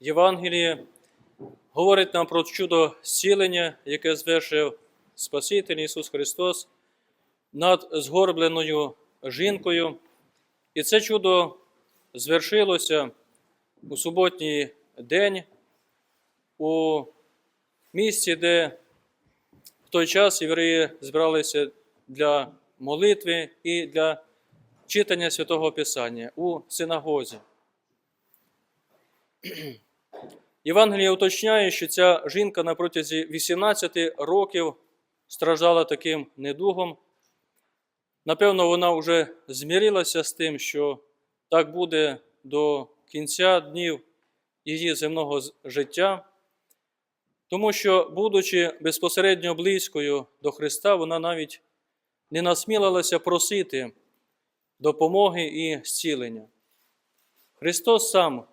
Євангелії говорить нам про чудо зцілення, яке звершив Спаситель Ісус Христос над згорбленою жінкою. І це чудо звершилося у суботній день у місці, де в той час євреї збиралися для молитви і для читання Святого Писання у синагозі. Євангеліє уточняє, що ця жінка на протязі 18 років страждала таким недугом. Напевно, вона вже змірилася з тим, що так буде до кінця днів її земного життя, тому що, будучи безпосередньо близькою до Христа, вона навіть не насмілилася просити допомоги і зцілення. Христос сам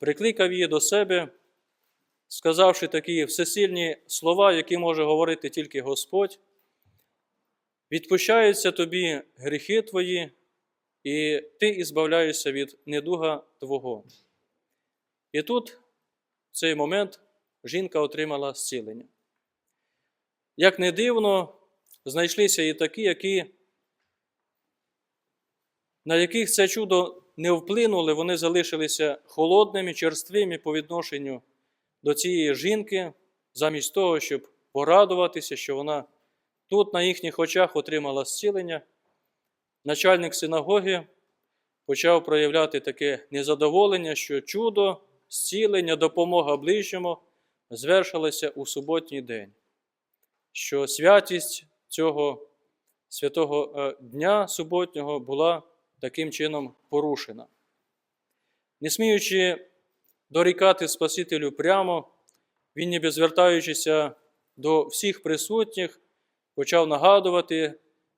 прикликав її до себе, сказавши такі всесильні слова, які може говорити тільки Господь. Відпущаються тобі гріхи твої, і ти ізбавляєшся від недуга Твого. І тут, в цей момент, жінка отримала зцілення. Як не дивно, знайшлися і такі, які, на яких це чудо не вплинули, вони залишилися холодними, черствими по відношенню до цієї жінки, замість того, щоб порадуватися, що вона тут на їхніх очах отримала зцілення. Начальник синагоги почав проявляти таке незадоволення, що чудо, зцілення, допомога ближньому звершилося у суботній день, що святість цього святого е, дня суботнього була таким чином порушена. Не сміючи дорікати Спасителю прямо, він, ніби звертаючися до всіх присутніх, почав нагадувати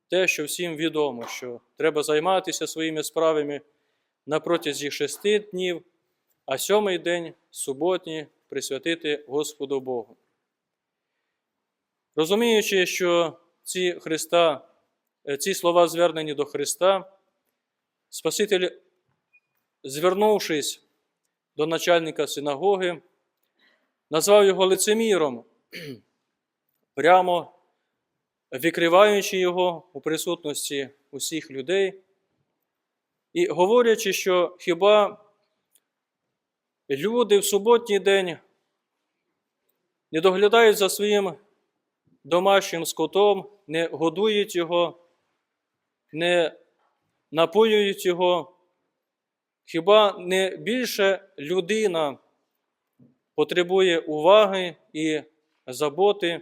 те, що всім відомо, що треба займатися своїми справами на протязі шести днів, а сьомий день суботній присвятити Господу Богу. Розуміючи, що ці, Христа, е, ці слова звернені до Христа, Спаситель, звернувшись до начальника синагоги, назвав його лицеміром, прямо викриваючи його у присутності усіх людей і говорячи, що хіба люди в суботній день не доглядають за своїм домашнім скотом, не годують його, не напоюють його. Хіба не більше людина потребує уваги і заботи?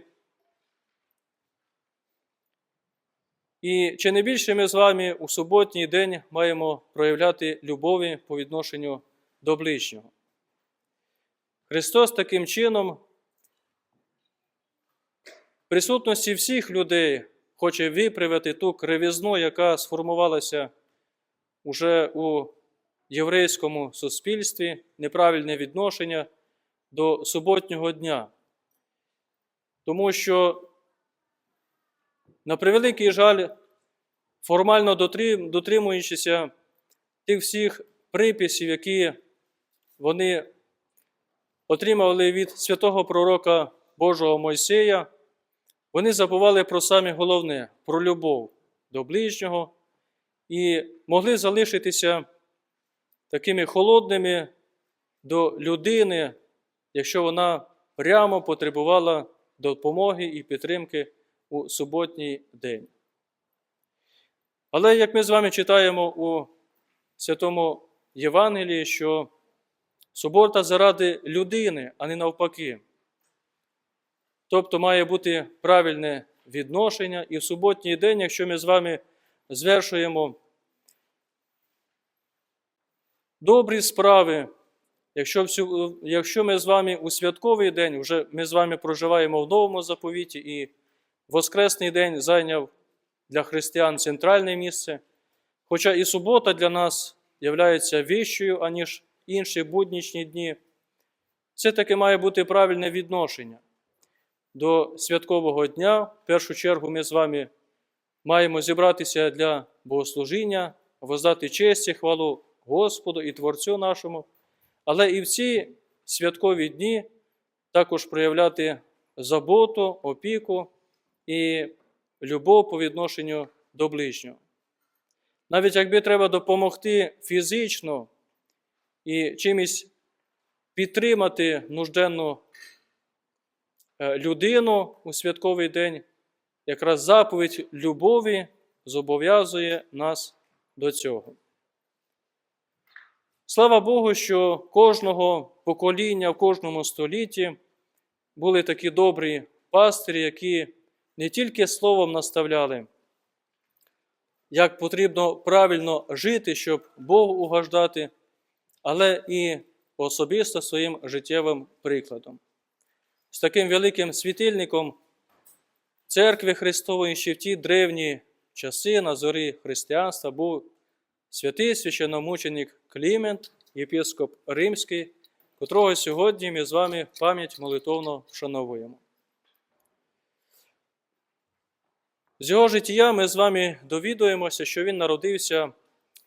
І чи не більше ми з вами у суботній день маємо проявляти любові по відношенню до ближнього? Христос таким чином, в присутності всіх людей, хоче виправити ту кривизну, яка сформувалася уже у єврейському суспільстві, неправильне відношення до суботнього дня. Тому що на превеликий жаль, формально дотримуючися тих всіх приписів, які вони отримали від святого пророка Божого Мойсея, вони забували про саме головне про любов до ближнього і могли залишитися такими холодними до людини, якщо вона прямо потребувала допомоги і підтримки у суботній день. Але як ми з вами читаємо у Святому Євангелії, що субота заради людини, а не навпаки. Тобто має бути правильне відношення, і в суботній день, якщо ми з вами звершуємо добрі справи, якщо, всю, якщо ми з вами у святковий день, вже ми з вами проживаємо в новому заповіті, і Воскресний день зайняв для християн центральне місце, хоча і субота для нас є вищою, аніж інші буднічні дні, це таки має бути правильне відношення до святкового дня. В першу чергу ми з вами маємо зібратися для богослужіння, воздати честь і хвалу Господу і Творцю нашому. Але і в ці святкові дні також проявляти заботу, опіку і любов по відношенню до ближнього. Навіть якби треба допомогти фізично і чимось підтримати нужденну е, людину у святковий день, якраз заповідь любові зобов'язує нас до цього. Слава Богу, що кожного покоління в кожному столітті були такі добрі пастирі, які не тільки словом наставляли, як потрібно правильно жити, щоб Богу угождати, але і особисто своїм життєвим прикладом. З таким великим світильником церкви Христової ще в ті древні часи на зорі християнства був святий священномученик Клімент, єпископ Римський, котрого сьогодні ми з вами пам'ять молитовно вшановуємо. З його життя ми з вами довідуємося, що він народився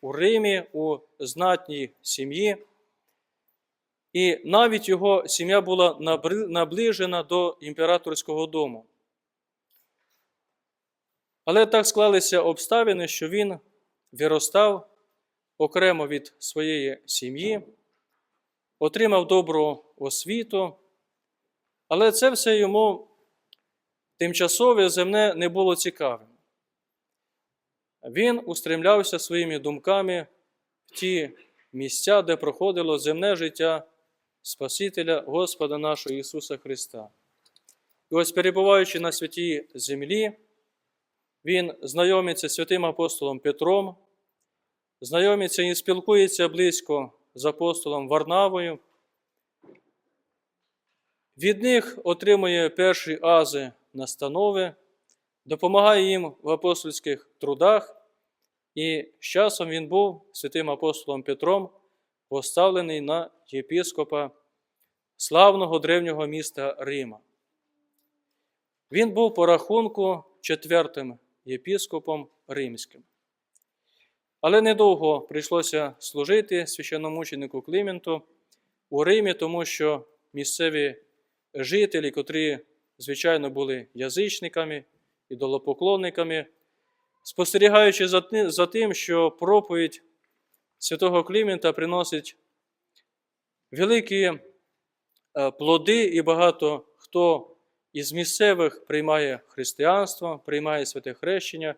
у Римі у знатній сім'ї, і навіть його сім'я була наближена до імператорського дому. Але так склалися обставини, що він виростав окремо від своєї сім'ї, отримав добру освіту, але це все йому тимчасове земне не було цікавим. Він устремлявся своїми думками в ті місця, де проходило земне життя Спасителя Господа нашого Ісуса Христа. І ось перебуваючи на святій землі, він знайомиться з святим апостолом Петром, знайомиться і спілкується близько з апостолом Варнавою. Від них отримує перші ази настанови, допомагає їм в апостольських трудах, і з часом він був святим апостолом Петром поставлений на єпископа славного древнього міста Рима. Він був по рахунку четвертим єпископом римським. Але недовго прийшлося служити священномученику Клименту у Римі, тому що місцеві жителі, котрі, звичайно, були язичниками, ідолопоклонниками, спостерігаючи за тим, що проповідь святого Клімента приносить великі е, плоди, і багато хто із місцевих приймає християнство, приймає святе хрещення.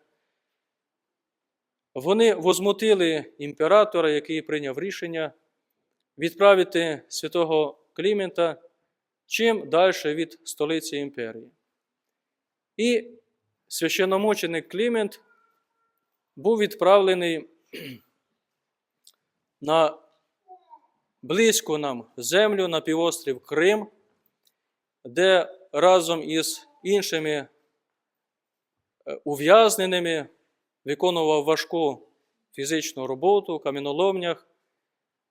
Вони возмутили імператора, який прийняв рішення відправити святого Клімента чим далі від столиці імперії. І священномученик Клімент був відправлений на близьку нам землю на півострів Крим, де разом із іншими е, ув'язненими виконував важку фізичну роботу в каміноломнях,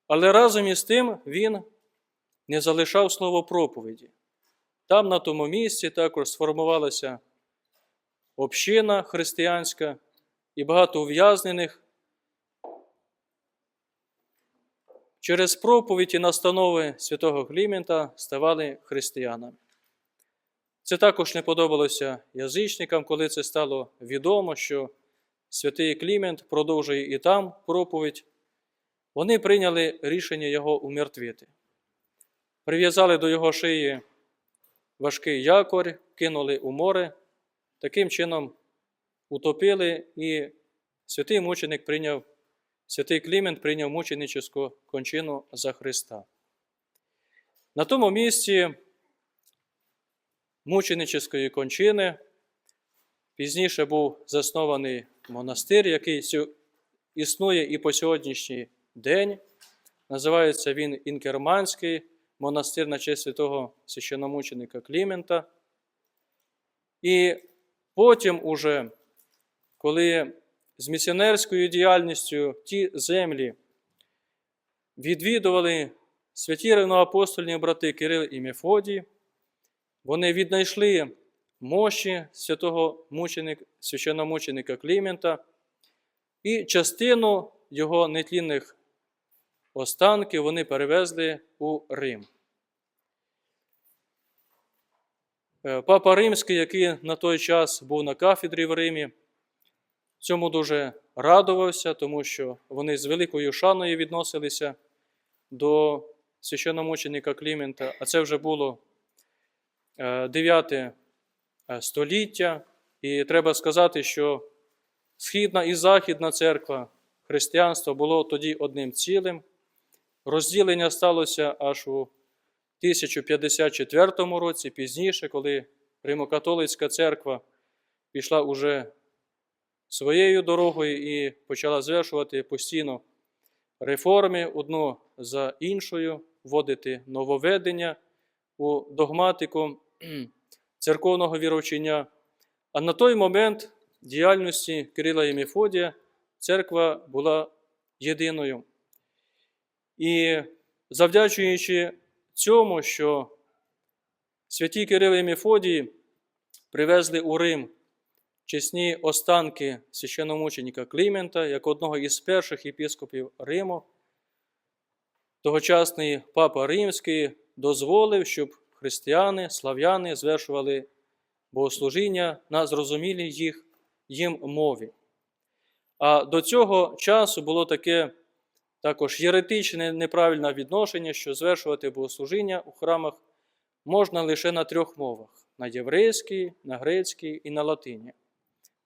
але разом із тим він не залишав слово проповіді. Там, на тому місці, також сформувалася община християнська і багато ув'язнених. Через проповідь і настанови святого Клімента ставали християнами. Це також не подобалося язичникам, коли це стало відомо, що святий Клімент продовжує і там проповідь. Вони прийняли рішення його умертвити. Прив'язали до його шиї важкий якорь, кинули у море, таким чином утопили, і святий мученик прийняв, святий Клімент прийняв мученическу кончину за Христа. На тому місці мученическої кончини пізніше був заснований монастир, який існує і по сьогоднішній день. Називається він Інкерманський монастир на честь святого священномученика Клімента. І потім, уже, коли з місіонерською діяльністю ті землі відвідували святі рівноапостольні брати Кирил і Мефодій, вони віднайшли мощі святого мученика, священномученика Клімента і частину його нетлінних останків вони перевезли у Рим. Е, Папа Римський, який на той час був на кафедрі в Римі, цьому дуже радувався, тому що вони з великою шаною відносилися до священномученика Клімента, а це вже було 9 століття. І треба сказати, що Східна і Західна церква християнства було тоді одним цілим. Розділення сталося аж у 1054 році, пізніше, коли Римокатолицька церква пішла уже своєю дорогою і почала звершувати постійно реформи одну за іншою, вводити нововведення у догматику церковного віровчення. А на той момент діяльності Кирила і Мефодія церква була єдиною. І завдячуючи цьому, що святі Кирил і Мефодій привезли у Рим чесні останки священномученика Клімента як одного із перших єпископів Риму, тогочасний папа Римський дозволив, щоб християни, слав'яни звершували богослужіння на зрозумілій їх їм мові. А до цього часу було таке також єретичне неправильне відношення, що звершувати богослужіння у храмах можна лише на трьох мовах: на єврейській, на грецькій і на латині.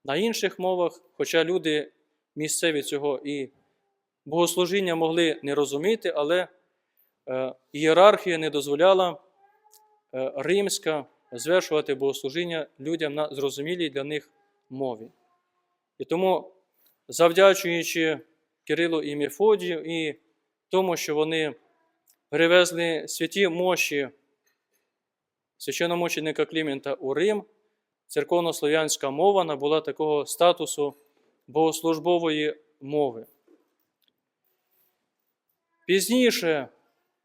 На інших мовах, хоча люди місцеві цього і богослужіння могли не розуміти, але е, ієрархія не дозволяла римська звершувати богослужіння людям на зрозумілій для них мові. І тому, завдячуючи Кирилу і Мефодію і тому, що вони перевезли святі мощі священномученика Клімента у Рим, церковнослов'янська мова набула такого статусу богослужбової мови. Пізніше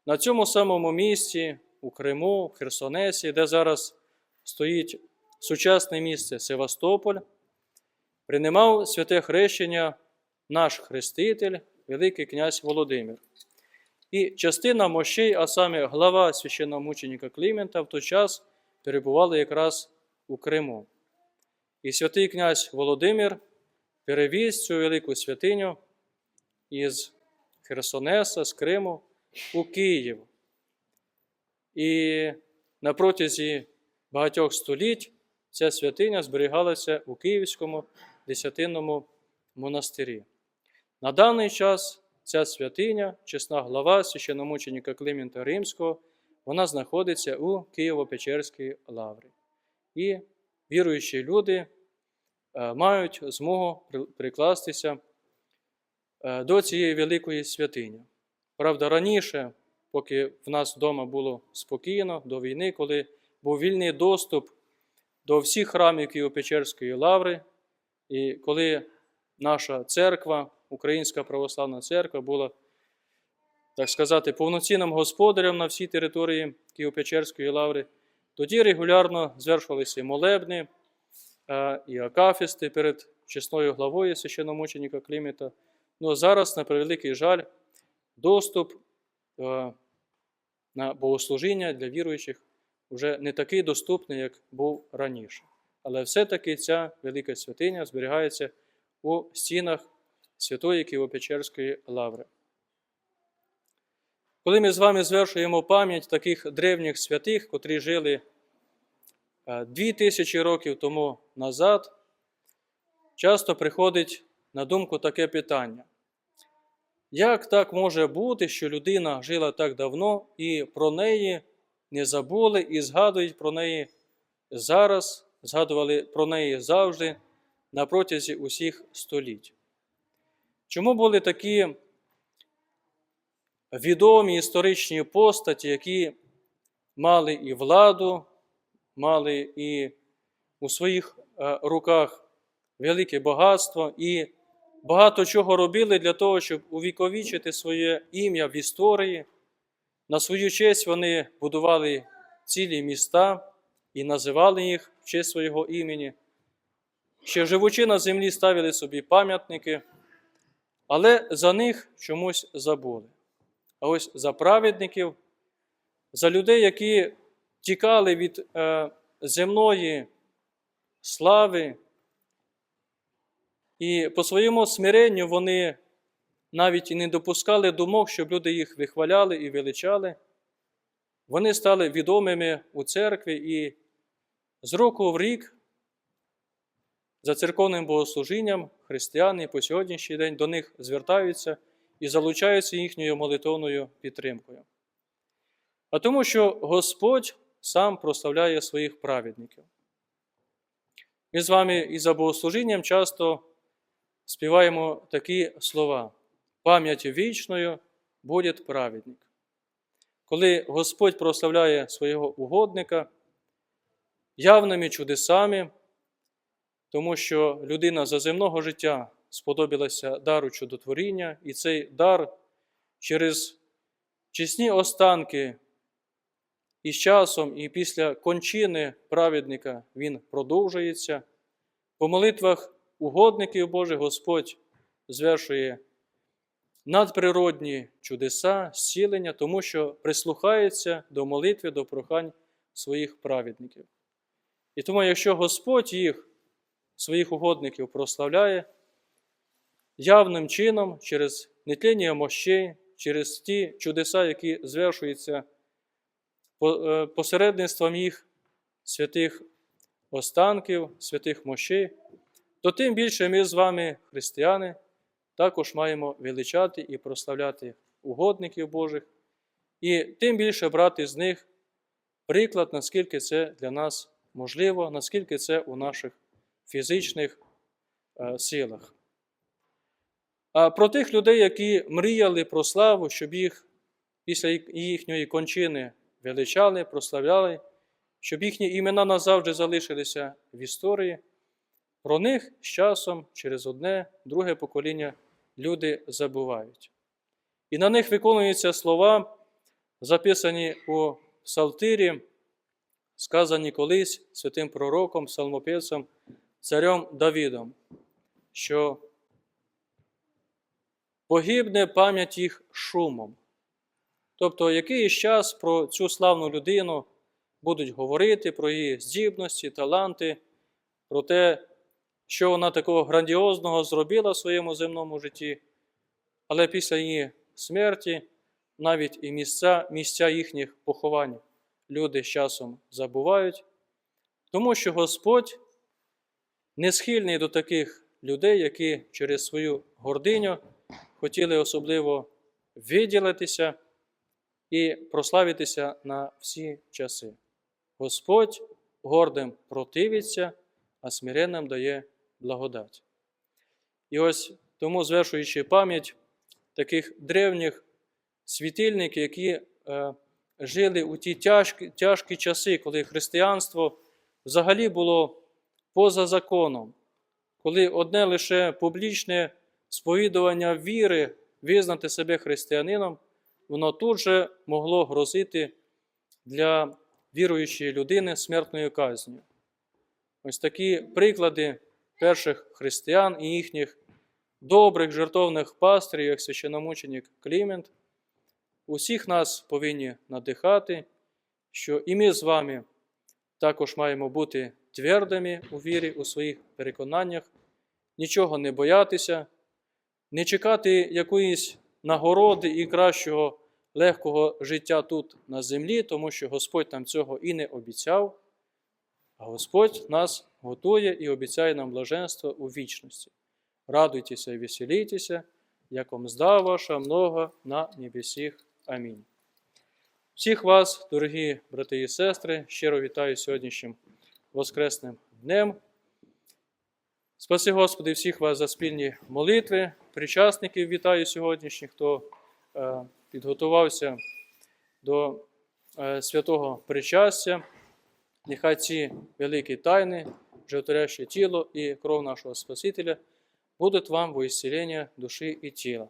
на цьому самому місці, у Криму, в Херсонесі, де зараз стоїть сучасне місце Севастополь, приймав святе хрещення наш хреститель, Великий князь Володимир. І частина мощей, а саме глава священномученика Клімента, в той час перебували якраз у Криму. І святий князь Володимир перевіз цю велику святиню із Херсонеса, з Криму у Київ. І на протязі багатьох століть ця святиня зберігалася у Київському десятинному монастирі. На даний час ця святиня, чесна глава священномученика Климента Римського, вона знаходиться у Києво-Печерській лаврі. І віруючі люди е, мають змогу прикластися е, до цієї великої святині. Правда, раніше, поки в нас вдома було спокійно, до війни, коли був вільний доступ до всіх храмів Києво-Печерської лаври, і коли наша церква, Українська православна церква, була, так сказати, повноцінним господарем на всій території Києво-Печерської лаври, тоді регулярно звершувалися молебни е, і акафісти перед чесною главою священномученика Клімета. Ну, зараз, на превеликий жаль, доступ е, на богослужіння для віруючих вже не такий доступний, як був раніше. Але все-таки ця велика святиня зберігається у стінах Святої Києво-Печерської лаври. Коли ми з вами звершуємо пам'ять таких древніх святих, котрі жили е, дві тисячі років тому назад, часто приходить на думку таке питання. Як так може бути, що людина жила так давно і про неї не забули і згадують про неї зараз, згадували про неї завжди на протязі усіх століть? Чому були такі відомі історичні постаті, які мали і владу, мали і у своїх е, руках велике багатство і багато чого робили для того, щоб увіковічити своє ім'я в історії. На свою честь вони будували цілі міста і називали їх в честь свого імені. Ще живучи на землі, ставили собі пам'ятники, але за них чомусь забули. А ось за праведників, за людей, які тікали від е, земної слави, і по своєму смиренню вони навіть і не допускали думок, щоб люди їх вихваляли і величали. Вони стали відомими у церкві і з року в рік за церковним богослужінням християни по сьогоднішній день до них звертаються і залучаються їхньою молитовною підтримкою. А тому, що Господь сам прославляє своїх праведників. Ми з вами і за богослужінням часто співаємо такі слова: пам'яті вічною буде праведник. Коли Господь прославляє свого угодника явними чудесами, тому що людина за земного життя сподобалася дару чудотворіння, і цей дар через чесні останки і з часом, і після кончини праведника він продовжується. По молитвах угодників Божих Господь звершує надприродні чудеса, зцілення, тому що прислухається до молитви, до прохань своїх праведників. І тому, якщо Господь їх, своїх угодників, прославляє явним чином через нетління мощей, через ті чудеса, які звершуються посередництвом їх святих останків, святих мощей, то тим більше ми з вами, християни, також маємо величати і прославляти угодників Божих, і тим більше брати з них приклад, наскільки це для нас можливо, наскільки це у наших фізичних е, силах. А про тих людей, які мріяли про славу, щоб їх після їхньої кончини величали, прославляли, щоб їхні імена назавжди залишилися в історії, про них з часом через одне, друге покоління люди забувають. І на них виконуються слова, записані у Псалтирі, сказані колись святим пророком, псалмописцем, царем Давідом, що погибне пам'ять їх шумом. Тобто, якийсь час про цю славну людину будуть говорити про її здібності, таланти, про те, що вона такого грандіозного зробила в своєму земному житті, але після її смерті навіть і місця, місця їхніх поховань люди з часом забувають, тому що Господь не схильний до таких людей, які через свою гординю хотіли особливо виділитися і прославитися на всі часи. Господь гордим противиться, а смиренним дає благодать. І ось тому, звершуючи пам'ять таких древніх світильників, які е, жили у ті тяжкі, тяжкі часи, коли християнство взагалі було поза законом, коли одне лише публічне сповідування віри визнати себе християнином, воно тут же могло грозити для віруючої людини смертною казнью. Ось такі приклади перших християн і їхніх добрих жертовних пастирів, як священомученик Клімент, усіх нас повинні надихати, що і ми з вами також маємо бути твердими у вірі, у своїх переконаннях, нічого не боятися, не чекати якоїсь нагороди і кращого легкого життя тут на землі, тому що Господь нам цього і не обіцяв, а Господь нас готує і обіцяє нам блаженство у вічності. Радуйтеся і веселійтеся, яко мзда ваша много на небесіх. Амінь. Всіх вас, дорогі брати і сестри, щиро вітаю сьогоднішнім Воскресним днем. Спаси Господи, всіх вас за спільні молитви, причасників вітаю сьогоднішніх, хто е, підготувався до е, святого причастя. Нехай ці великі тайни, животворяще тіло и кров нашего Спасителя будут вам во исцеление души и тіла.